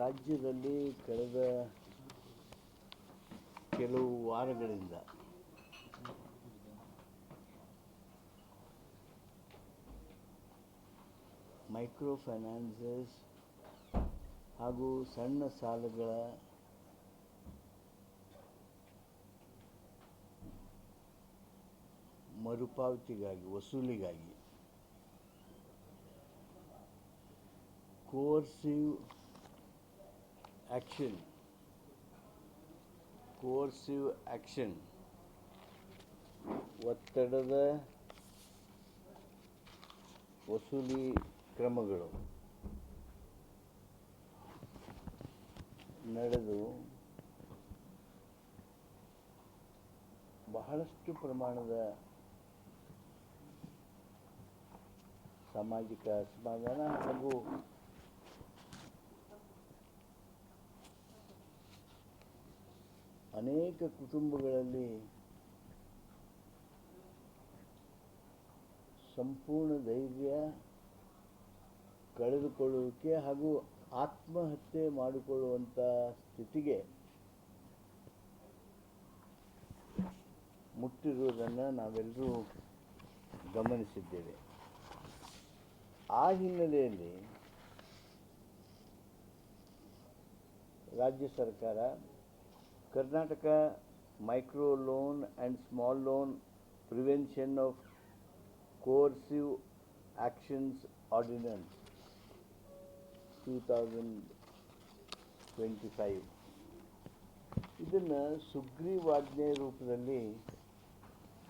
ರಾಜ್ಯದಲ್ಲಿ ಕಳೆದ ಕೆಲವು ವಾರಗಳಿಂದ ಮೈಕ್ರೋ ಫೈನಾನ್ಸಸ್ ಹಾಗೂ ಸಣ್ಣ ಸಾಲಗಳ ಮರುಪಾವತಿಗಾಗಿ ವಸೂಲಿಗಾಗಿ ಕೋರ್ಸಿವ್ ಆ್ಯಕ್ಷನ್ ಕೋರ್ಸಿವ್ action, ಒತ್ತಡದ ವಸೂಲಿ ಕ್ರಮಗಳು. ನಡೆದು ಬಹಳಷ್ಟು ಪ್ರಮಾಣದ ಸಾಮಾಜಿಕ ಅಸಮಾಧಾನ ಹಾಗೂ ಅನೇಕ ಕುಟುಂಬಗಳಲ್ಲಿ ಸಂಪೂರ್ಣ ಧೈರ್ಯ ಕಳೆದುಕೊಳ್ಳುವಿಕೆ ಹಾಗೂ ಆತ್ಮಹತ್ಯೆ ಮಾಡಿಕೊಳ್ಳುವಂಥ ಸ್ಥಿತಿಗೆ ಮುಟ್ಟಿರುವುದನ್ನು ನಾವೆಲ್ಲರೂ ಗಮನಿಸಿದ್ದೇವೆ. ಆ ಹಿನ್ನೆಲೆಯಲ್ಲಿ ರಾಜ್ಯ ಸರ್ಕಾರ Karnataka micro loan and small loan prevention of coercive actions ordinance two thousand twenty five. ಇದನ್ನು ಸುಗ್ರೀವಾಜ್ಞೆ ರೂಪದಲ್ಲಿ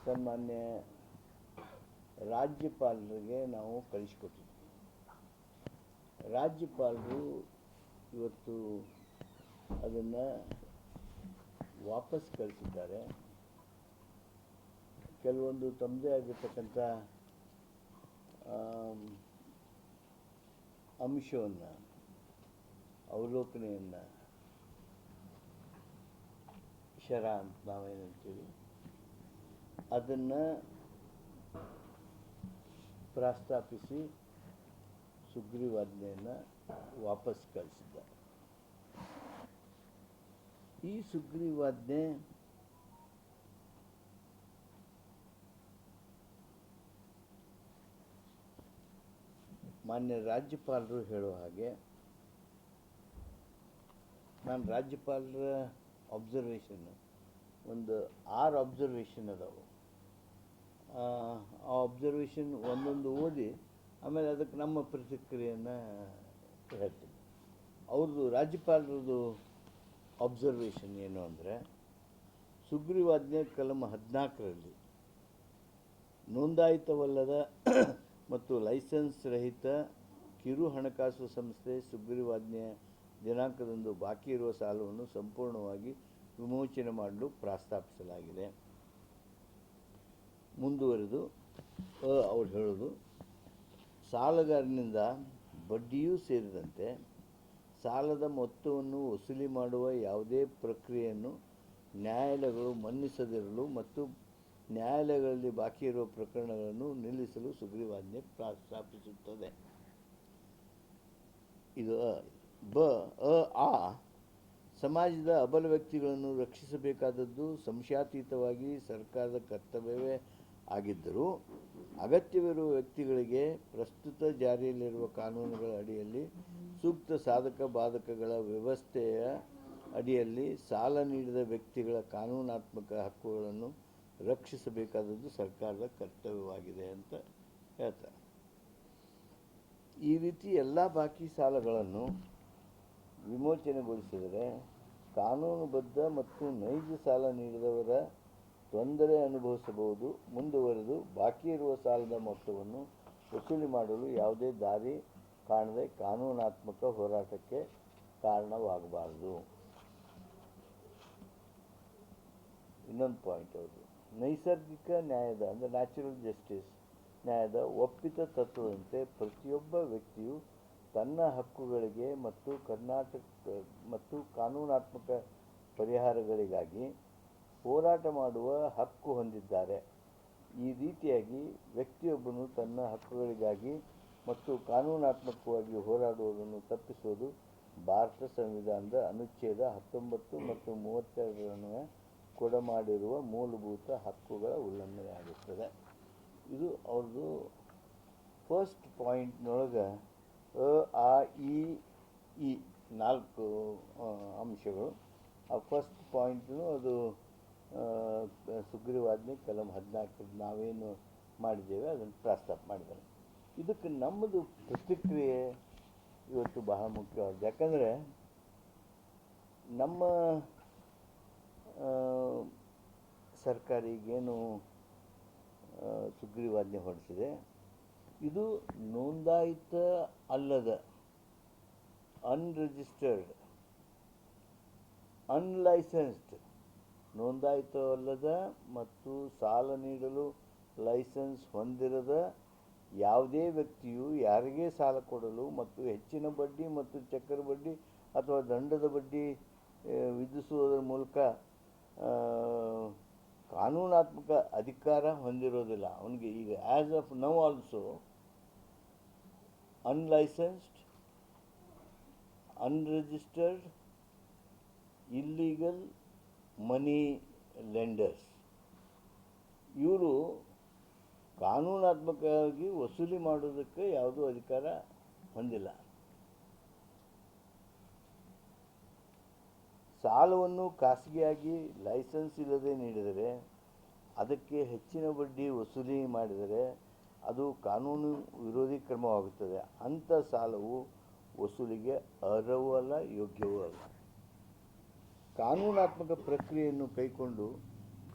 ಸನ್ಮಾನ್ಯ ರಾಜ್ಯಪಾಲರಿಗೆ ನಾವು ಕಳಿಸ್ಕೊಟ್ಟಿದ್ವಿ. ರಾಜ್ಯಪಾಲರು ಇವತ್ತು ಅದನ್ನು ವಾಪಸ್ ಕಳಿಸಿದ್ದಾರೆ. ಕೆಲವೊಂದು ತಮ್ಮದೇ ಆಗಿರ್ತಕ್ಕಂಥ ಅಂಶವನ್ನು, ಅವಲೋಕನೆಯನ್ನು ಶರ ಅಂತ ನಾವೇನಂತೀವಿ ಅದನ್ನು ಪ್ರಸ್ತಾಪಿಸಿ ಸುಗ್ರೀವಾಜ್ಞೆಯನ್ನು ವಾಪಸ್ ಕಳಿಸಿದ್ದಾರೆ. ಈ ಸುಗ್ರೀವಾಜ್ಞೆ ಮಾನ್ಯ ರಾಜ್ಯಪಾಲರು ಹೇಳುವ ಹಾಗೆ, ನಾನು ರಾಜ್ಯಪಾಲರ ಅಬ್ಸರ್ವೇಷನ್ ಒಂದು ಆರು ಅಬ್ಸರ್ವೇಷನ್ ಅದಾವೆ. ಆ ಅಬ್ಸರ್ವೇಷನ್ ಒಂದೊಂದು ಓದಿ, ಆಮೇಲೆ ಅದಕ್ಕೆ ನಮ್ಮ ಪ್ರತಿಕ್ರಿಯೆಯನ್ನು ಹೇಳ್ತೀನಿ. ಅವ್ರದ್ದು ರಾಜ್ಯಪಾಲರದ್ದು ಅಬ್ಸರ್ವೇಷನ್ ಏನು ಅಂದರೆ, ಸುಗ್ರೀವಾಜ್ಞೆ ಕಲಮ ಹದಿನಾಲ್ಕರಲ್ಲಿ ನೋಂದಾಯಿತವಲ್ಲದ ಮತ್ತು ಲೈಸೆನ್ಸ್ ರಹಿತ ಕಿರು ಹಣಕಾಸು ಸಂಸ್ಥೆ ಸುಗ್ರೀವಾಜ್ಞೆಯ ದಿನಾಂಕದಂದು ಬಾಕಿ ಇರುವ ಸಾಲವನ್ನು ಸಂಪೂರ್ಣವಾಗಿ ವಿಮೋಚನೆ ಮಾಡಲು ಪ್ರಸ್ತಾಪಿಸಲಾಗಿದೆ. ಮುಂದುವರೆದು ಅವ್ರು ಹೇಳೋದು, ಸಾಲಗಾರನಿಂದ ಬಡ್ಡಿಯೂ ಸೇರಿದಂತೆ ಸಾಲದ ಮೊತ್ತವನ್ನು ವಸೂಲಿ ಮಾಡುವ ಯಾವುದೇ ಪ್ರಕ್ರಿಯೆಯನ್ನು ನ್ಯಾಯಾಲಯಗಳು ಮನ್ನಿಸದಿರಲು ಮತ್ತು ನ್ಯಾಯಾಲಯಗಳಲ್ಲಿ ಬಾಕಿ ಇರುವ ಪ್ರಕರಣಗಳನ್ನು ನಿಲ್ಲಿಸಲು ಸುಗ್ರೀವಾಜ್ಞೆ ಪ್ರಸ್ತಾಪಿಸುತ್ತದೆ ಇದು ಬ, ಅ, ಆ, ಸಮಾಜದ ಅಬಲ ವ್ಯಕ್ತಿಗಳನ್ನು ರಕ್ಷಿಸಬೇಕಾದದ್ದು ಸಂಶಯಾತೀತವಾಗಿ ಸರ್ಕಾರದ ಕರ್ತವ್ಯವೇ ಆಗಿದ್ದರೂ ಅಗತ್ಯವಿರುವ ವ್ಯಕ್ತಿಗಳಿಗೆ ಪ್ರಸ್ತುತ ಜಾರಿಯಲ್ಲಿರುವ ಕಾನೂನುಗಳ ಅಡಿಯಲ್ಲಿ ಸೂಕ್ತ ಸಾಧಕ ಬಾಧಕಗಳ ವ್ಯವಸ್ಥೆಯ ಅಡಿಯಲ್ಲಿ ಸಾಲ ನೀಡಿದ ವ್ಯಕ್ತಿಗಳ ಕಾನೂನಾತ್ಮಕ ಹಕ್ಕುಗಳನ್ನು ರಕ್ಷಿಸಬೇಕಾದದ್ದು ಸರ್ಕಾರದ ಕರ್ತವ್ಯವಾಗಿದೆ ಅಂತ ಹೇಳ್ತಾರೆ. ಈ ರೀತಿ ಎಲ್ಲ ಬಾಕಿ ಸಾಲಗಳನ್ನು ವಿಮೋಚನೆಗೊಳಿಸಿದರೆ ಕಾನೂನುಬದ್ಧ ಮತ್ತು ನೈಜ ಸಾಲ ನೀಡಿದವರ ತೊಂದರೆ ಅನುಭವಿಸಬಹುದು, ಮುಂದುವರೆದು ಬಾಕಿ ಇರುವ ಸಾಲದ ಮೊತ್ತವನ್ನು ವಸೂಲಿ ಮಾಡಲು ಯಾವುದೇ ದಾರಿ ಕಾಣದೆ ಕಾನೂನಾತ್ಮಕ ಹೋರಾಟಕ್ಕೆ ಕಾರಣವಾಗಬಾರದು. ಇನ್ನೊಂದು ಪಾಯಿಂಟ್ ಅವರು ನೈಸರ್ಗಿಕ ನ್ಯಾಯದ, ಅಂದರೆ ನ್ಯಾಚುರಲ್ ಜಸ್ಟಿಸ್ ನ್ಯಾಯದ ಒಪ್ಪಿತ ತತ್ವದಂತೆ ಪ್ರತಿಯೊಬ್ಬ ವ್ಯಕ್ತಿಯು ತನ್ನ ಹಕ್ಕುಗಳಿಗೆ ಮತ್ತು ಕರ್ನಾಟಕ, ಮತ್ತು ಕಾನೂನಾತ್ಮಕ ಪರಿಹಾರಗಳಿಗಾಗಿ ಹೋರಾಟ ಮಾಡುವ ಹಕ್ಕು ಹೊಂದಿದ್ದಾರೆ. ಈ ರೀತಿಯಾಗಿ ವ್ಯಕ್ತಿಯೊಬ್ಬನು ತನ್ನ ಹಕ್ಕುಗಳಿಗಾಗಿ ಮತ್ತು ಕಾನೂನಾತ್ಮಕವಾಗಿ ಹೋರಾಡುವುದನ್ನು ತಪ್ಪಿಸುವುದು ಭಾರತ ಸಂವಿಧಾನದ ಅನುಚ್ಛೇದ ಹತ್ತೊಂಬತ್ತು ಮತ್ತು ಮೂವತ್ತೆರಡರನ್ನು ಕೊಡಮಾಡಿರುವ ಮೂಲಭೂತ ಹಕ್ಕುಗಳ ಉಲ್ಲಂಘನೆಯಾಗುತ್ತದೆ. ಇದು ಅವ್ರದ್ದು ಫಸ್ಟ್ ಪಾಯಿಂಟ್ನೊಳಗೆ ಅ, ಆ ಇ ನಾಲ್ಕು ಅಂಶಗಳು. ಆ ಫಸ್ಟ್ ಪಾಯಿಂಟ್ನು ಅದು ಸುಗ್ರೀವಾಜ್ಞೆ ಕೆಲವು ಹದಿನಾಲ್ಕು ನಾವೇನು ಮಾಡಿದ್ದೇವೆ, ಅದನ್ನು ಪ್ರಸ್ತಾಪ ಮಾಡಿದ್ದಾರೆ. ಇದಕ್ಕೆ ನಮ್ಮದು ಪ್ರತಿಕ್ರಿಯೆ ಇವತ್ತು ಬಹಳ ಮುಖ್ಯವಾದ ಯಾಕಂದರೆ ನಮ್ಮ ಸರ್ಕಾರ ಈಗೇನು ಸುಗ್ರೀವಾಜ್ಞೆ ಹೊರಡಿಸಿದೆ, ಇದು ನೋಂದಾಯಿತ ಅಲ್ಲದ ಅನ್ರಿಜಿಸ್ಟರ್ಡ್ ಅನ್ಲೈಸೆನ್ಸ್ಡ್ ನೋಂದಾಯಿತವಲ್ಲದ ಮತ್ತು ಸಾಲ ನೀಡಲು ಲೈಸೆನ್ಸ್ ಹೊಂದಿರದ ಯಾವುದೇ ವ್ಯಕ್ತಿಯು ಯಾರಿಗೇ ಸಾಲ ಕೊಡಲು ಮತ್ತು ಹೆಚ್ಚಿನ ಬಡ್ಡಿ ಮತ್ತು ಚಕ್ರ ಬಡ್ಡಿ ಅಥವಾ ದಂಡದ ಬಡ್ಡಿ ವಿಧಿಸುವುದರ ಮೂಲಕ ಕಾನೂನಾತ್ಮಕ ಅಧಿಕಾರ ಹೊಂದಿರೋದಿಲ್ಲ ಅವನಿಗೆ ಈಗ as of now also unlicensed unregistered illegal money lenders ಇವರು ಕಾನೂನಾತ್ಮಕವಾಗಿ ವಸೂಲಿ ಮಾಡೋದಕ್ಕೆ ಯಾವುದೂ ಅಧಿಕಾರ ಹೊಂದಿಲ್ಲ. ಸಾಲವನ್ನು ಖಾಸಗಿಯಾಗಿ ಲೈಸೆನ್ಸ್ ಇಲ್ಲದೆ ನೀಡಿದರೆ ಅದಕ್ಕೆ ಹೆಚ್ಚಿನ ಬಡ್ಡಿ ವಸೂಲಿ ಮಾಡಿದರೆ ಅದು ಕಾನೂನು ವಿರೋಧಿ ಕ್ರಮವಾಗುತ್ತದೆ. ಅಂಥ ಸಾಲವು ವಸೂಲಿಗೆ ಅರ್ಹವೂ ಅಲ್ಲ ಯೋಗ್ಯವೂ ಅಲ್ಲ. ಕಾನೂನಾತ್ಮಕ ಪ್ರಕ್ರಿಯೆಯನ್ನು ಕೈಕೊಂಡು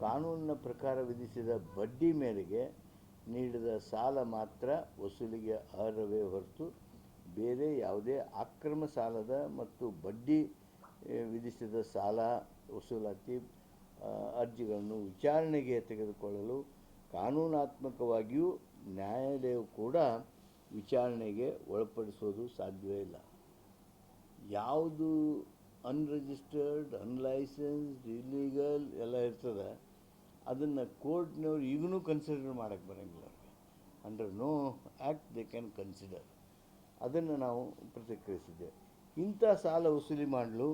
ಕಾನೂನಿನ ಪ್ರಕಾರ ವಿಧಿಸಿದ ಬಡ್ಡಿ ಮೇರೆಗೆ ನೀಡಿದ ಸಾಲ ಮಾತ್ರ ವಸೂಲಿಗೆ ಅರ್ಹವೇ ಹೊರತು ಬೇರೆ ಯಾವುದೇ ಅಕ್ರಮ ಸಾಲದ ಮತ್ತು ಬಡ್ಡಿ ವಿಧಿಸಿದ ಸಾಲ ವಸೂಲಾತಿ ಅರ್ಜಿಗಳನ್ನು ವಿಚಾರಣೆಗೆ ತೆಗೆದುಕೊಳ್ಳಲು ಕಾನೂನಾತ್ಮಕವಾಗಿಯೂ ನ್ಯಾಯಾಲಯವು ಕೂಡ ವಿಚಾರಣೆಗೆ ಒಳಪಡಿಸೋದು ಸಾಧ್ಯವೇ ಇಲ್ಲ. ಯಾವುದು ಅನ್ರಿಜಿಸ್ಟರ್ಡ್ ಅನ್ಲೈಸೆನ್ಸ್ಡ್ ಇಲ್ಲೀಗಲ್ ಎಲ್ಲ ಇರ್ತದೆ. ಅದನ್ನು ಕೋರ್ಟ್ನವ್ರು ಈಗೂ ಕನ್ಸಿಡರ್ ಮಾಡೋಕ್ಕೆ ಬರೋಂಗಿಲ್ಲ ಅವ್ರಿಗೆ. Under no act they can consider ಅದನ್ನು ನಾವು ಪ್ರತಿಕ್ರಿಯಿಸಿದ್ದೇವೆ. ಇಂಥ ಸಾಲ ವಸೂಲಿ ಮಾಡಲು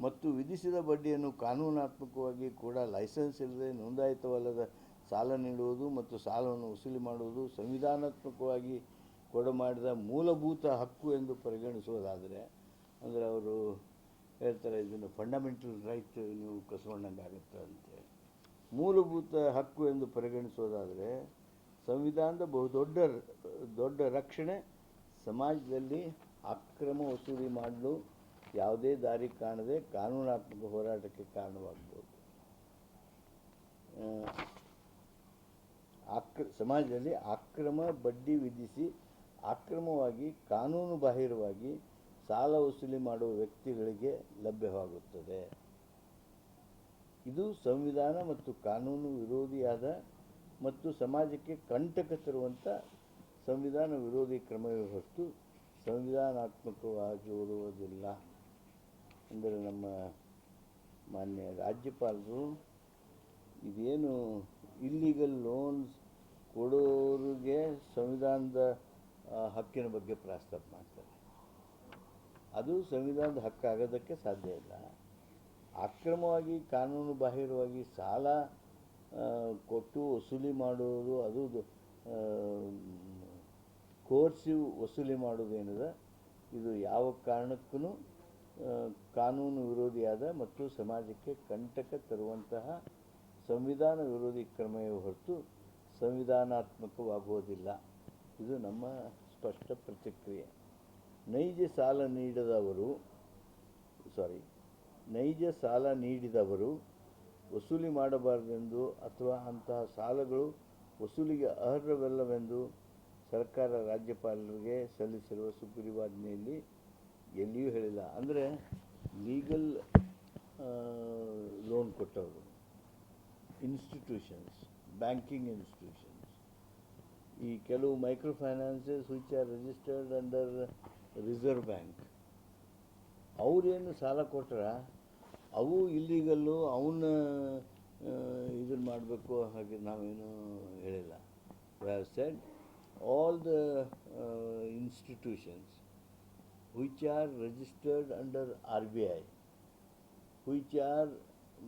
ಮತ್ತು ವಿಧಿಸಿದ ಬಡ್ಡಿಯನ್ನು ಕಾನೂನಾತ್ಮಕವಾಗಿ ಕೂಡ ಲೈಸೆನ್ಸ್ ಇಲ್ಲದೆ ನೋಂದಾಯಿತವಲ್ಲದ ಸಾಲ ನೀಡುವುದು ಮತ್ತು ಸಾಲವನ್ನು ವಸೂಲಿ ಮಾಡುವುದು ಸಂವಿಧಾನಾತ್ಮಕವಾಗಿ ಕೊಡಮಾಡಿದ ಮೂಲಭೂತ ಹಕ್ಕು ಎಂದು ಪರಿಗಣಿಸುವುದಾದರೆ, ಅಂದರೆ ಅವರು ಹೇಳ್ತಾರೆ ಇದನ್ನು ಫಂಡಮೆಂಟಲ್ ರೈಟ್ ನೀವು ಕಸ್ಕೊಂಡಂಗೆ ಆಗುತ್ತೆ ಅಂತೇಳಿ ಮೂಲಭೂತ ಹಕ್ಕು ಎಂದು ಪರಿಗಣಿಸೋದಾದರೆ ಸಂವಿಧಾನದ ಬಹುದೊಡ್ಡ ದೊಡ್ಡ ರಕ್ಷಣೆ ಸಮಾಜದಲ್ಲಿ ಅಕ್ರಮ ವಸೂಲಿ ಮಾಡಲು ಯಾವುದೇ ದಾರಿ ಕಾಣದೆ ಕಾನೂನಾತ್ಮಕ ಹೋರಾಟಕ್ಕೆ ಕಾರಣವಾಗ್ಬೋದು. ಆ, ಅಕ್ರ ಸಮಾಜದಲ್ಲಿ ಅಕ್ರಮ ಬಡ್ಡಿ ವಿಧಿಸಿ ಅಕ್ರಮವಾಗಿ ಕಾನೂನು ಬಾಹಿರವಾಗಿ ಸಾಲ ವಸೂಲಿ ಮಾಡುವ ವ್ಯಕ್ತಿಗಳಿಗೆ ಲಭ್ಯವಾಗುತ್ತದೆ. ಇದು ಸಂವಿಧಾನ ಮತ್ತು ಕಾನೂನು ವಿರೋಧಿಯಾದ ಮತ್ತು ಸಮಾಜಕ್ಕೆ ಕಂಟಕ ತರುವಂಥ ಸಂವಿಧಾನ ವಿರೋಧಿ ಕ್ರಮವೇ ಹೊರತು ಸಂವಿಧಾನಾತ್ಮಕವಾಗಿರುವುದಿಲ್ಲ ಅಂದರೆ ನಮ್ಮ ಮಾನ್ಯ ರಾಜ್ಯಪಾಲರು ಇದೇನು ಇಲ್ಲಿಗಲ್ ಲೋನ್ಸ್ ಕೊಡೋರಿಗೆ ಸಂವಿಧಾನದ ಹಕ್ಕಿನ ಬಗ್ಗೆ ಪ್ರಸ್ತಾಪ ಮಾಡ್ತಾರೆ. ಅದು ಸಂವಿಧಾನದ ಹಕ್ಕಾಗೋದಕ್ಕೆ ಸಾಧ್ಯ ಇಲ್ಲ. ಅಕ್ರಮವಾಗಿ, ಕಾನೂನು ಬಾಹಿರವಾಗಿ ಸಾಲ ಕೊಟ್ಟು ವಸೂಲಿ ಮಾಡೋದು ಅದು ಕೋರ್ಸಿ ವಸೂಲಿ ಮಾಡೋದು ಏನಿದೆ ಇದು ಯಾವ ಕಾರಣಕ್ಕೂ ಕಾನೂನು ವಿರೋಧಿಯಾದ ಮತ್ತು ಸಮಾಜಕ್ಕೆ ಕಂಟಕ ತರುವಂತಹ ಸಂವಿಧಾನ ವಿರೋಧಿ ಕ್ರಮವೇ ಹೊರತು ಸಂವಿಧಾನಾತ್ಮಕವಾಗುವುದಿಲ್ಲ. ಇದು ನಮ್ಮ ಸ್ಪಷ್ಟ ಪ್ರತಿಕ್ರಿಯೆ. ನೈಜ ಸಾಲ ನೀಡದವರು ಸಾರಿ ನೈಜ ಸಾಲ ನೀಡಿದವರು ವಸೂಲಿ ಮಾಡಬಾರದೆಂದು ಅಥವಾ ಅಂತಹ ಸಾಲಗಳು ವಸೂಲಿಗೆ ಅರ್ಹವಲ್ಲವೆಂದು ಸರ್ಕಾರ ರಾಜ್ಯಪಾಲರಿಗೆ ಸಲ್ಲಿಸಿರುವ ಸುಗ್ರೀವಾಜ್ಞೆಯಲ್ಲಿ ಎಲ್ಲಿಯೂ ಹೇಳಿಲ್ಲ. ಅಂದರೆ ಲೀಗಲ್ ಲೋನ್ ಕೊಟ್ಟವರು ಇನ್ಸ್ಟಿಟ್ಯೂಷನ್ಸ್ ಬ್ಯಾಂಕಿಂಗ್ ಇನ್ಸ್ಟಿಟ್ಯೂಷನ್ಸ್ ಈ ಕೆಲವು micro finances which are registered under reserve bank ಅವರೇನು ಸಾಲ ಕೊಟ್ರ ಅವು ಇಲ್ಲಿಗಲ್ಲು ಅವನ್ನ ಇದನ್ನು ಮಾಡಬೇಕು ಹಾಗೆ ನಾವೇನು ಹೇಳಿಲ್ಲ said all the institutions which are registered under RBI, which are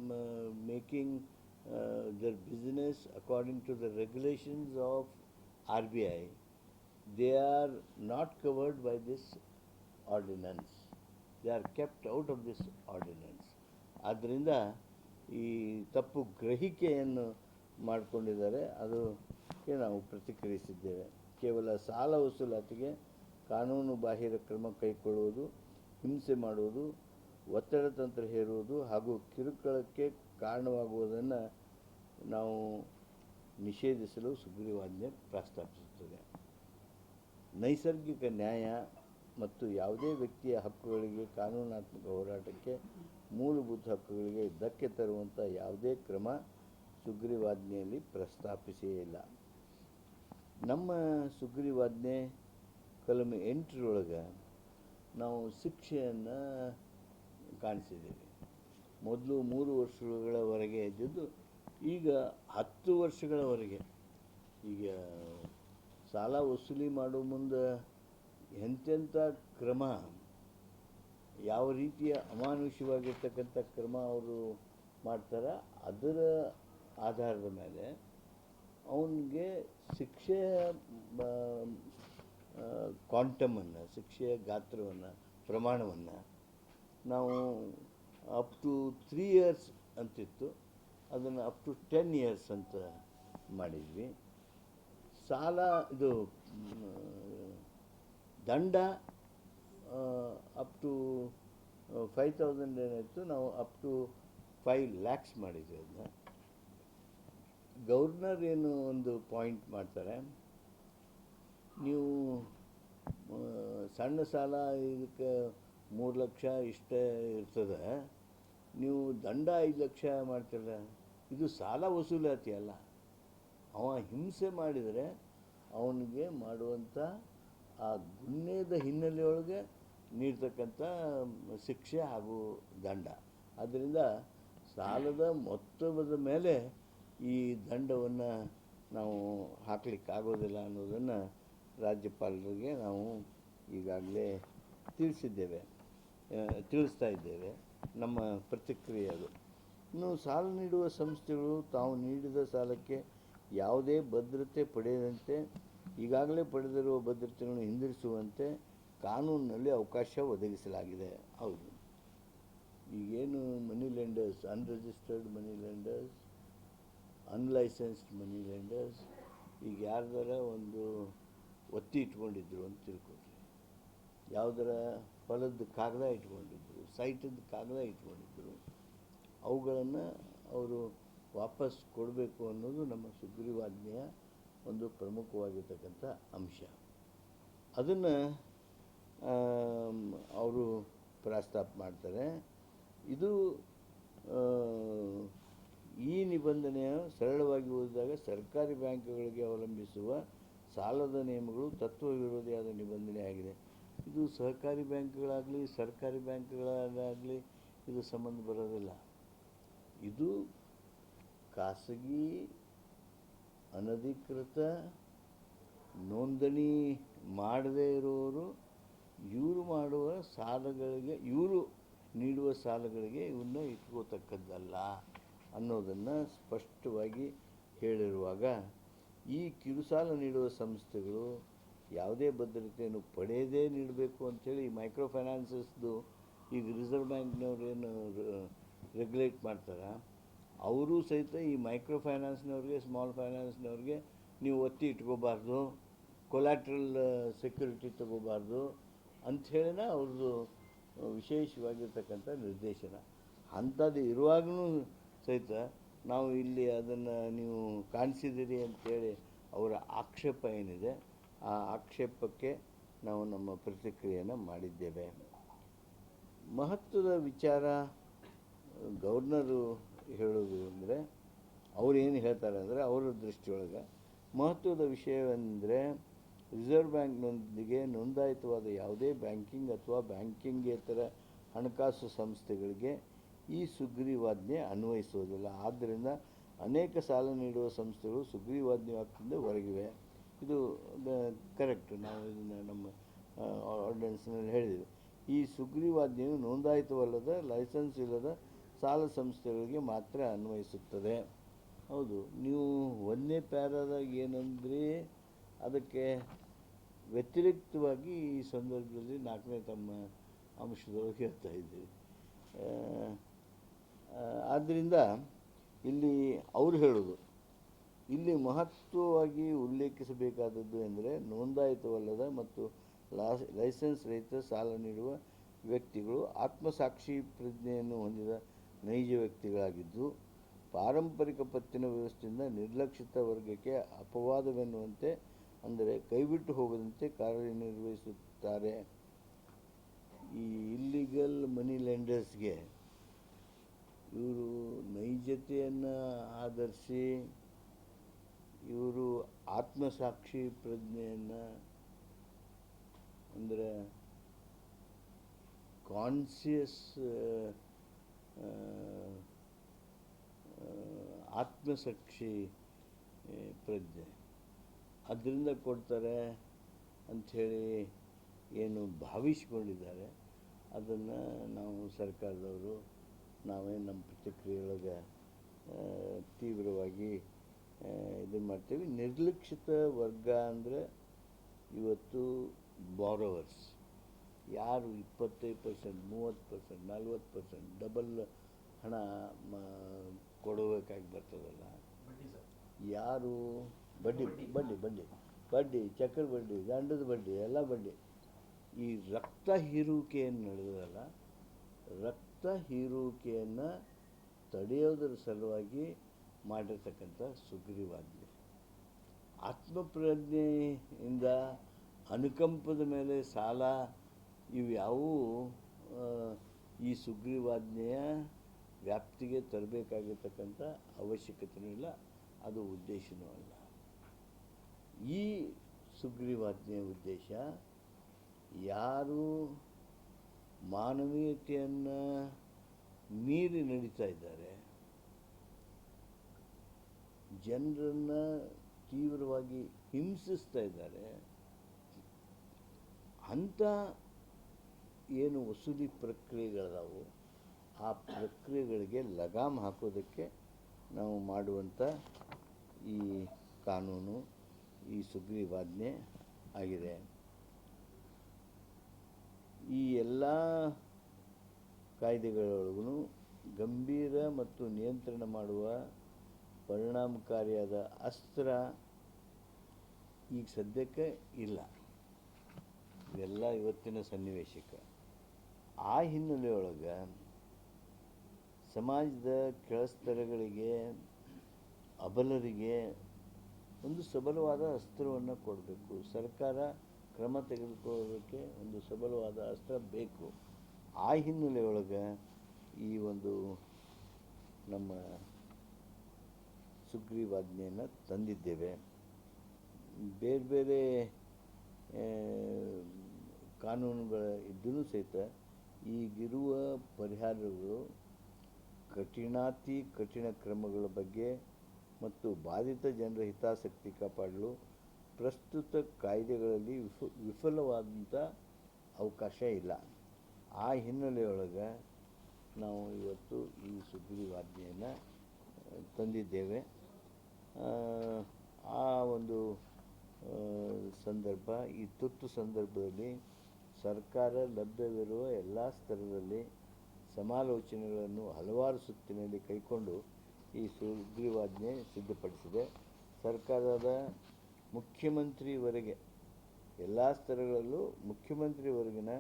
mm, making uh, their business according to the regulations of RBI, they are not covered by this ordinance. They are kept out of this ordinance. ಆದ್ದರಿಂದ ಈ ತಪ್ಪು ಗ್ರಹಿಕೆಯನ್ನು ಮಾಡಿಕೊಂಡಿದ್ದಾರೆ ಅದಕ್ಕೆ ನಾವು ಪ್ರತಿಕ್ರಿಯಿಸಿದ್ದೇವೆ ಕೇವಲ ಸಾಲ ವಸೂಲಾತಿಗೆ ಕಾನೂನು ಬಾಹಿರ ಕ್ರಮ ಕೈಗೊಳ್ಳುವುದು ಹಿಂಸೆ ಮಾಡುವುದು, ಒತ್ತಡ ತಂತ್ರ ಹೇರುವುದು ಹಾಗೂ ಕಿರುಕುಳಕ್ಕೆ ಕಾರಣವಾಗುವುದನ್ನು ನಾವು ನಿಷೇಧಿಸಲು ಸುಗ್ರೀವಾಜ್ಞೆ ಪ್ರಸ್ತಾಪಿಸುತ್ತದೆ ನೈಸರ್ಗಿಕ ನ್ಯಾಯ ಮತ್ತು ಯಾವುದೇ ವ್ಯಕ್ತಿಯ ಹಕ್ಕುಗಳಿಗೆ ಕಾನೂನಾತ್ಮಕ ಹೋರಾಟಕ್ಕೆ ಮೂಲಭೂತ ಹಕ್ಕುಗಳಿಗೆ ಧಕ್ಕೆ ತರುವಂಥ ಯಾವುದೇ ಕ್ರಮ ಸುಗ್ರೀವಾಜ್ಞೆಯಲ್ಲಿ ಪ್ರಸ್ತಾಪಿಸೇ ಇಲ್ಲ. ನಮ್ಮ ಸುಗ್ರೀವಾಜ್ಞೆ ಕಲಮೆ ಎಂಟರೊಳಗೆ ನಾವು ಶಿಕ್ಷೆಯನ್ನು ಕಾಣಿಸಿದ್ದೀವಿ. ಮೊದಲು ಮೂರು ವರ್ಷಗಳವರೆಗೆ ಇದ್ದಿದ್ದು, ಈಗ ಹತ್ತು ವರ್ಷಗಳವರೆಗೆ. ಈಗ ಸಾಲ ವಸೂಲಿ ಮಾಡೋ ಮುಂದೆ ಎಂತೆಂಥ ಕ್ರಮ, ಯಾವ ರೀತಿಯ ಅಮಾನುಷ್ಯವಾಗಿರ್ತಕ್ಕಂಥ ಕ್ರಮ ಅವರು ಮಾಡ್ತಾರೆ, ಅದರ ಆಧಾರದ ಮೇಲೆ ಅವನಿಗೆ ಶಿಕ್ಷೆಯ ಕ್ವಾಂಟಮನ್ನು, ಶಿಕ್ಷೆಯ ಗಾತ್ರವನ್ನು, ಪ್ರಮಾಣವನ್ನು ನಾವು ಅಪ್ ಟು ತ್ರೀ ಇಯರ್ಸ್ ಅಂತಿತ್ತು. ಅದನ್ನು ಅಪ್ ಟು ಟೆನ್ ಇಯರ್ಸ್ ಅಂತ ಮಾಡಿದ್ವಿ. ಸಾಲ, ಇದು ದಂಡ ಅಪ್ ಟು ಫೈವ್ ತೌಸಂಡ್ ಏನಾಯಿತು ನಾವು ಅಪ್ ಟು ಫೈವ್ ಲ್ಯಾಕ್ಸ್ ಮಾಡಿದ್ವಿ ಅದನ್ನ ಗೌರ್ನರ್ ಏನು ಒಂದು ಪಾಯಿಂಟ್ ಮಾಡ್ತಾರೆ, ನೀವು ಸಣ್ಣ ಸಾಲ ಇದಕ್ಕೆ ಮೂರು ಲಕ್ಷ ಇಷ್ಟೇ ಇರ್ತದೆ, ನೀವು ದಂಡ ಐದು ಲಕ್ಷ ಮಾಡ್ತೀರಲ್ಲ ಇದು ಸಾಲ ವಸೂಲಾತಿ ಅಲ್ಲ ಅವ ಹಿಂಸೆ ಮಾಡಿದರೆ ಅವನಿಗೆ ಮಾಡುವಂಥ ಆ ಗುನ್ನೆದ ಹಿನ್ನೆಲೆಯೊಳಗೆ ನೀಡ್ತಕ್ಕಂಥ ಶಿಕ್ಷೆ ಹಾಗೂ ದಂಡ. ಆದ್ದರಿಂದ ಸಾಲದ ಮೊತ್ತದ ಮೇಲೆ ಈ ದಂಡವನ್ನು ನಾವು ಹಾಕಲಿಕ್ಕಾಗೋದಿಲ್ಲ ಅನ್ನೋದನ್ನು ರಾಜ್ಯಪಾಲರಿಗೆ ನಾವು ಈಗಾಗಲೇ ತಿಳಿಸಿದ್ದೇವೆ ತಿಳಿಸ್ತಾ ಇದ್ದೇವೆ. ನಮ್ಮ ಪ್ರತಿಕ್ರಿಯೆ ಅದು. ಇನ್ನು ಸಾಲ ನೀಡುವ ಸಂಸ್ಥೆಗಳು ತಾವು ನೀಡಿದ ಸಾಲಕ್ಕೆ ಯಾವುದೇ ಭದ್ರತೆ ಪಡೆಯದಂತೆ, ಈಗಾಗಲೇ ಪಡೆದಿರುವ ಭದ್ರತೆಗಳನ್ನು ಹಿಂದಿರಿಸುವಂತೆ ಕಾನೂನಿನಲ್ಲಿ ಅವಕಾಶ ಒದಗಿಸಲಾಗಿದೆ. ಹೌದು. ಈಗೇನು money lenders unregistered money lenders unlicensed money lenders ಈಗ ಯಾರ್ದಾರ ಒಂದು ಒತ್ತಿ ಇಟ್ಕೊಂಡಿದ್ರು ಅಂತ ತಿಳ್ಕೊಳ್ರಿ. ಯಾವುದರ ಹೊಲದ ಕಾಗದ ಇಟ್ಕೊಂಡಿದ್ರು ಸೈಟದ ಕಾಗದ ಇಟ್ಕೊಂಡಿದ್ರು, ಅವುಗಳನ್ನು ಅವರು ವಾಪಸ್ ಕೊಡಬೇಕು ಅನ್ನೋದು ನಮ್ಮ ಸುಗ್ರೀವಾಜ್ಞೆಯ ಒಂದು ಪ್ರಮುಖವಾಗಿರ್ತಕ್ಕಂಥ ಅಂಶ. ಅದನ್ನು ಅವರು ಪ್ರಸ್ತಾಪ ಮಾಡ್ತಾರೆ. ಇದು ಈ ನಿಬಂಧನೆಯ ಸರಳವಾಗಿ ಓದಿದಾಗ ಸರ್ಕಾರಿ ಬ್ಯಾಂಕುಗಳಿಗೆ ಅವಲಂಬಿಸುವ ಸಾಲದ ನಿಯಮಗಳು ತತ್ವ ವಿರೋಧಿಯಾದ ನಿಬಂಧನೆಯಾಗಿದೆ ಇದು ಸಹಕಾರಿ ಬ್ಯಾಂಕ್ಗಳಾಗಲಿ, ಸರ್ಕಾರಿ ಬ್ಯಾಂಕ್ಗಳಾಗಲಿ ಇದು ಸಂಬಂಧ ಬರೋದಿಲ್ಲ. ಇದು ಖಾಸಗಿ, ಅನಧಿಕೃತ ನೋಂದಣಿ ಮಾಡದೇ ಇರೋರು, ಇವರು ಮಾಡುವ ಸಾಲಗಳಿಗೆ, ಇವರು ನೀಡುವ ಸಾಲಗಳಿಗೆ ಇವನ್ನ ಇಟ್ಕೋತಕ್ಕದ್ದಲ್ಲ ಅನ್ನೋದನ್ನು ಸ್ಪಷ್ಟವಾಗಿ ಹೇಳಿರುವಾಗ, ಈ ಕಿರುಸಾಲ ನೀಡುವ ಸಂಸ್ಥೆಗಳು ಯಾವುದೇ ಭದ್ರತೆಯನ್ನು ಪಡೆಯದೇ ನೀಡಬೇಕು ಅಂಥೇಳಿ ಮೈಕ್ರೋ ಫೈನಾನ್ಸಸ್ದು ಈಗ ರಿಸರ್ವ್ ಬ್ಯಾಂಕ್ನವ್ರು ಏನು ರೆಗ್ಯುಲೇಟ್ ಮಾಡ್ತಾರೆ? ಅವರು ಸಹಿತ ಈ ಮೈಕ್ರೋ ಫೈನಾನ್ಸ್ನವ್ರಿಗೆ ಸ್ಮಾಲ್ ಫೈನಾನ್ಸ್ನವ್ರಿಗೆ ನೀವು ಒತ್ತಿ ಇಟ್ಕೋಬಾರ್ದು ಕೊಲ್ಯಾಟ್ರಲ್ ಸೆಕ್ಯೂರಿಟಿ ತಗೋಬಾರ್ದು ಅಂಥೇಳಿನ ಅವ್ರದ್ದು ವಿಶೇಷವಾಗಿರ್ತಕ್ಕಂಥ ನಿರ್ದೇಶನ. ಅಂಥದ್ದು ಇರುವಾಗಲೂ ಸಹಿತ ನಾವು ಇಲ್ಲಿ ಅದನ್ನು ನೀವು ಕಾಣಿಸಿದಿರಿ ಅಂತೇಳಿ ಅವರ ಆಕ್ಷೇಪ ಏನಿದೆ, ಆ ಆಕ್ಷೇಪಕ್ಕೆ ನಾವು ನಮ್ಮ ಪ್ರತಿಕ್ರಿಯೆಯನ್ನು ಮಾಡಿದ್ದೇವೆ. ಮಹತ್ವದ ವಿಚಾರ ಗವರ್ನರು ಹೇಳೋದು ಅಂದರೆ ಅವ್ರು ಏನು ಹೇಳ್ತಾರೆ ಅಂದರೆ, ಅವರ ದೃಷ್ಟಿಯೊಳಗೆ ಮಹತ್ವದ ವಿಷಯವೆಂದರೆ, ರಿಸರ್ವ್ ಬ್ಯಾಂಕ್ನೊಂದಿಗೆ ನೋಂದಾಯಿತವಾದ ಯಾವುದೇ ಬ್ಯಾಂಕಿಂಗ್ ಅಥವಾ ಬ್ಯಾಂಕಿಂಗೇತರ ಹಣಕಾಸು ಸಂಸ್ಥೆಗಳಿಗೆ ಈ ಸುಗ್ರೀವಾಜ್ಞೆ ಅನ್ವಯಿಸುವುದಿಲ್ಲ. ಆದ್ದರಿಂದ ಅನೇಕ ಸಾಲ ನೀಡುವ ಸಂಸ್ಥೆಗಳು ಸುಗ್ರೀವಾಜ್ಞೆ ವ್ಯಾಪ್ತಿಯಿಂದ ಹೊರಗಿವೆ. ಇದು ಕರೆಕ್ಟ್ ನಾವು ಇದನ್ನು ನಮ್ಮ ಆರ್ಡಿನೆನ್ಸ್ನಲ್ಲಿ ಹೇಳಿದ್ದೀವಿ. ಈ ಸುಗ್ರೀವಾಜ್ಞೆಯು ನೋಂದಾಯಿತವಲ್ಲದ, ಲೈಸೆನ್ಸ್ ಇಲ್ಲದ ಸಾಲ ಸಂಸ್ಥೆಗಳಿಗೆ ಮಾತ್ರ ಅನ್ವಯಿಸುತ್ತದೆ. ಹೌದು, ನೀವು ಒಂದನೇ ಪ್ಯಾರಾದಾಗ ಏನಂದ್ರೆ ಅದಕ್ಕೆ ವ್ಯತಿರಿಕ್ತವಾಗಿ ಈ ಸಂದರ್ಭದಲ್ಲಿ ನಾಲ್ಕನೇ ತಮ್ಮ ಅಂಶದೊಳಗೆ ಹೇಳ್ತಾ ಇದ್ದೀವಿ ಆದ್ದರಿಂದ ಇಲ್ಲಿ ಅವರು ಹೇಳೋದು, ಇಲ್ಲಿ ಮಹತ್ವವಾಗಿ ಉಲ್ಲೇಖಿಸಬೇಕಾದದ್ದು ಎಂದರೆ ನೋಂದಾಯಿತವಲ್ಲದ ಮತ್ತು ಲೈಸೆನ್ಸ್ ರಹಿತ ಸಾಲ ನೀಡುವ ವ್ಯಕ್ತಿಗಳು ಆತ್ಮಸಾಕ್ಷಿ ಪ್ರಜ್ಞೆಯನ್ನು ಹೊಂದಿದ ನೈಜ ವ್ಯಕ್ತಿಗಳಾಗಿದ್ದು ಪಾರಂಪರಿಕ ಪತ್ತಿನ ವ್ಯವಸ್ಥೆಯಿಂದ ನಿರ್ಲಕ್ಷಿತ ವರ್ಗಕ್ಕೆ ಅಪವಾದವೆನ್ನುವಂತೆ, ಅಂದರೆ ಕೈಬಿಟ್ಟು ಹೋಗದಂತೆ ಕಾರ್ಯನಿರ್ವಹಿಸುತ್ತಾರೆ. ಈ ಇಲ್ಲಿಗಲ್ ಮನಿ ಲೆಂಡರ್ಸ್ಗೆ ಇವರು ನೈಜತೆಯನ್ನು ಆಧರಿಸಿ ಇವರು ಆತ್ಮಸಾಕ್ಷಿ ಪ್ರಜ್ಞೆಯನ್ನು, ಅಂದರೆ ಕಾನ್ಸಿಯಸ್ ಆತ್ಮಸಾಕ್ಷಿ ಪ್ರಜ್ಞೆ. ಅದರಿಂದ ಕೊಡ್ತಾರೆ ಅಂಥೇಳಿ ಏನು ಭಾವಿಸ್ಕೊಂಡಿದ್ದಾರೆ. ಅದನ್ನು ನಾವು ಸರ್ಕಾರದವರು, ನಾವೇ ನಮ್ಮ ಪ್ರತಿಕ್ರಿಯೆಯೊಳಗೆ ತೀವ್ರವಾಗಿ ಇದು ಮಾಡ್ತೀವಿ. ನಿರ್ಲಕ್ಷಿತ ವರ್ಗ ಅಂದರೆ ಇವತ್ತು ಬಾರೋವರ್ಸ್ ಯಾರು ಇಪ್ಪತ್ತೈದು ಪರ್ಸೆಂಟ್ ಮೂವತ್ತು ಪರ್ಸೆಂಟ್ ನಲ್ವತ್ತು ಪರ್ಸೆಂಟ್ ಡಬಲ್ ಹಣ ಮ ಕೊಡಬೇಕಾಗಿ ಬರ್ತದಲ್ಲ? ಯಾರು? ಬಡ್ಡಿ ಬಡ್ಡಿ. ಬಡ್ಡಿ ಬಡ್ಡಿ. ಚಕ್ರ ಬಡ್ಡಿ ದಂಡದ ಬಡ್ಡಿ ಎಲ್ಲ ಬಡ್ಡಿ. ಈ ರಕ್ತ ಹೀರುವಿಕೆಯನ್ನು ನಡೆದಲ್ಲ ರಕ್ತ ಹೀರುವಿಕೆಯನ್ನು ತಡೆಯೋದರ ಸಲುವಾಗಿ ಮಾಡಿರ್ತಕ್ಕಂಥ ಸುಗ್ರೀವಾಜ್ಞೆ. ಆತ್ಮಪ್ರಜ್ಞೆಯಿಂದ ಅನುಕಂಪದ ಮೇಲೆ ಸಾಲ ಇವ್ಯಾವೂ ಈ ಸುಗ್ರೀವಾಜ್ಞೆಯ ವ್ಯಾಪ್ತಿಗೆ ತರಬೇಕಾಗಿರ್ತಕ್ಕಂಥ ಅವಶ್ಯಕತೆಯೂ ಇಲ್ಲ, ಅದು ಉದ್ದೇಶವೂ ಅಲ್ಲ. ಈ ಸುಗ್ರೀವಾಜ್ಞೆಯ ಉದ್ದೇಶ, ಯಾರು ಮಾನವೀಯತೆಯನ್ನು ಮೀರಿ ನಡೀತಾ ಇದ್ದಾರೆ, ಜನರನ್ನು ತೀವ್ರವಾಗಿ ಹಿಂಸಿಸ್ತಾ ಇದ್ದಾರೆ, ಅಂಥ ಏನು ವಸೂಲಿ ಪ್ರಕ್ರಿಯೆಗಳದಾವು ಆ ಪ್ರಕ್ರಿಯೆಗಳಿಗೆ ಲಗಾಮ್ ಹಾಕೋದಕ್ಕೆ ನಾವು ಮಾಡುವಂಥ ಈ ಕಾನೂನು, ಈ ಸುಗ್ರೀವಾಜ್ಞೆ ಆಗಿದೆ. ಈ ಎಲ್ಲ ಕಾಯ್ದೆಗಳೊಳಗೂ ಗಂಭೀರ ಮತ್ತು ನಿಯಂತ್ರಣ ಮಾಡುವ ಪರಿಣಾಮಕಾರಿಯಾದ ಅಸ್ತ್ರ ಈಗ ಸದ್ಯಕ್ಕೆ ಇಲ್ಲ. ಇದೆಲ್ಲ ಇವತ್ತಿನ ಸನ್ನಿವೇಶಕ್ಕೆ. ಆ ಹಿನ್ನೆಲೆಯೊಳಗೆ ಸಮಾಜದ ಕೆಳಸ್ತರಗಳಿಗೆ ಅಬಲರಿಗೆ ಒಂದು ಸಬಲವಾದ ಅಸ್ತ್ರವನ್ನು ಕೊಡಬೇಕು. ಸರ್ಕಾರ ಕ್ರಮ ತೆಗೆದುಕೊಳ್ಳೋದಕ್ಕೆ ಒಂದು ಸಬಲವಾದ ಅಸ್ತ್ರ ಬೇಕು. ಆ ಹಿನ್ನೆಲೆಯೊಳಗೆ ಈ ಒಂದು ನಮ್ಮ ಸುಗ್ರೀವಾಜ್ಞೆಯನ್ನು ತಂದಿದ್ದೇವೆ. ಬೇರೆ ಬೇರೆ ಕಾನೂನುಗಳ ಇದ್ದರೂ ಸಹಿತ ಈಗಿರುವ ಪರಿಹಾರಗಳು ಕಠಿಣಾತಿ ಕಠಿಣ ಕ್ರಮಗಳ ಬಗ್ಗೆ ಮತ್ತು ಬಾಧಿತ ಜನರ ಹಿತಾಸಕ್ತಿ ಕಾಪಾಡಲು ಪ್ರಸ್ತುತ ಕಾಯ್ದೆಗಳಲ್ಲಿ ವಿಫ ವಿಫಲವಾದಂಥ ಅವಕಾಶ ಇಲ್ಲ. ಆ ಹಿನ್ನೆಲೆಯೊಳಗೆ ನಾವು ಇವತ್ತು ಈ ಸುಗ್ರೀವಾಜ್ಞೆಯನ್ನು ತಂದಿದ್ದೇವೆ. ಆ, ಒಂದು ಸಂದರ್ಭ ಈ ತುರ್ತು ಸಂದರ್ಭದಲ್ಲಿ ಸರ್ಕಾರ ಲಭ್ಯವಿರುವ ಎಲ್ಲ ಸ್ತರದಲ್ಲಿ ಸಮಾಲೋಚನೆಗಳನ್ನು ಹಲವಾರು ಸುತ್ತಿನಲ್ಲಿ ಕೈಕೊಂಡು ಈ ಸುಗ್ರೀವಾಜ್ಞೆ ಸಿದ್ಧಪಡಿಸಿದೆ. ಸರ್ಕಾರದ ಮುಖ್ಯಮಂತ್ರಿವರೆಗೆ ಎಲ್ಲ ಸ್ತರಗಳಲ್ಲೂ ಮುಖ್ಯಮಂತ್ರಿವರೆಗಿನ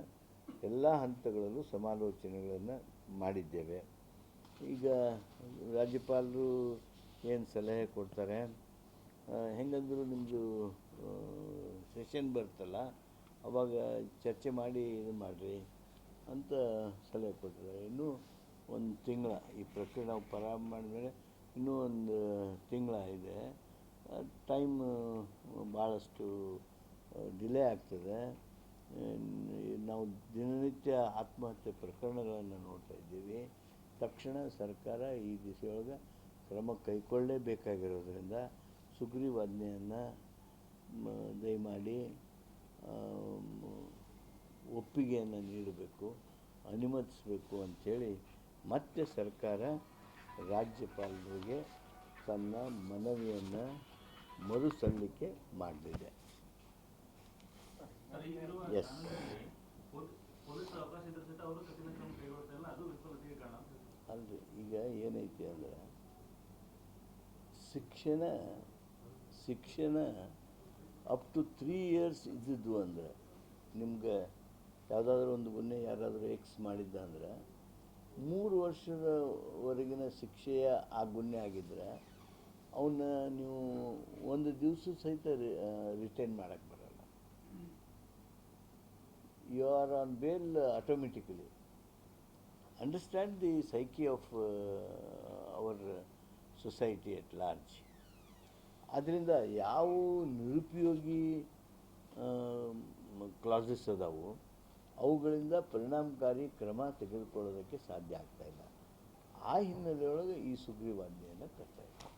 ಎಲ್ಲ ಹಂತಗಳಲ್ಲೂ ಸಮಾಲೋಚನೆಗಳನ್ನು ಮಾಡಿದ್ದೇವೆ. ಈಗ ರಾಜ್ಯಪಾಲರು ಏನು ಸಲಹೆ ಕೊಡ್ತಾರೆ? ಹೆಂಗಂದ್ರೂ ನಿಮ್ಮದು ಸೆಷನ್ ಬರ್ತಲ್ಲ. ಅವಾಗ ಚರ್ಚೆ ಮಾಡಿ ಇದು ಮಾಡಿರಿ ಅಂತ ಸಲಹೆ ಕೊಟ್ಟಿದ್ದಾರೆ. ಇನ್ನೂ ಒಂದು ತಿಂಗಳ, ಈ ಪ್ರಕ್ರಿಯೆ ನಾವು ಪ್ರಾರಂಭ ಮಾಡಿದ್ಮೇಲೆ ಇನ್ನೂ ಒಂದು ತಿಂಗಳ ಇದೆ. ಟೈಮ್ ಭಾಳಷ್ಟು ಡಿಲೇ ಆಗ್ತದೆ. ನಾವು ದಿನನಿತ್ಯ ಆತ್ಮಹತ್ಯೆ ಪ್ರಕರಣಗಳನ್ನು ನೋಡ್ತಾ ಇದ್ದೀವಿ. ತಕ್ಷಣ ಸರ್ಕಾರ ಈ ದಿಸೆಯೊಳಗೆ ಕ್ರಮ ಕೈಗೊಳ್ಳಲೇಬೇಕಾಗಿರೋದ್ರಿಂದ ಸುಗ್ರೀವಾಜ್ಞೆಯನ್ನು ದಯಮಾಡಿ ಒಪ್ಪಿಗೆಯನ್ನು ನೀಡಬೇಕು ಅನುಮತಿಸಬೇಕು ಅಂಥೇಳಿ ಮತ್ತೆ ಸರ್ಕಾರ ರಾಜ್ಯಪಾಲರಿಗೆ ತನ್ನ ಮನವಿಯನ್ನು ಮರು ಸಲ್ಲಿಕೆ ಮಾಡಲಿದೆ ಎಸ್ ಅಲ್ರಿ ಈಗ ಏನೈತಿ ಅಂದ್ರೆ ಶಿಕ್ಷಣ ಶಿಕ್ಷಣ ಅಪ್ ಟು ತ್ರೀ ಇಯರ್ಸ್ ಇದ್ದಿದ್ದು ಅಂದರೆ, ನಿಮಗೆ ಯಾವುದಾದ್ರೂ ಒಂದು ಗುನ್ನೆ ಯಾರಾದರೂ ಎಕ್ಸ್ ಮಾಡಿದ್ದ ಅಂದರೆ, ಮೂರು ವರ್ಷದವರೆಗಿನ ಶಿಕ್ಷೆಯ ಆ ಗುನ್ನೆ ಆಗಿದ್ರೆ ಅವನ್ನ ನೀವು ಒಂದು ದಿವಸ ಸಹಿತ ರಿಟೈನ್ ಮಾಡೋಕ್ಕೆ ಬರಲ್ಲ. You are on bail automatically understand the psyche of our society at large ಅದರಿಂದ ಯಾವ ನಿರುಪಯೋಗಿ ಕ್ಲಾಸಸ್ ಅದಾವು, ಅವುಗಳಿಂದ ಪರಿಣಾಮಕಾರಿ ಕ್ರಮ ತೆಗೆದುಕೊಳ್ಳೋದಕ್ಕೆ ಸಾಧ್ಯ ಆಗ್ತಾ ಇಲ್ಲ. ಆ ಹಿನ್ನೆಲೆಯೊಳಗೆ ಈ ಸುಗ್ರೀವಾಜ್ಞೆಯನ್ನು ತರ್ತಾ ಇದ್ದಾರೆ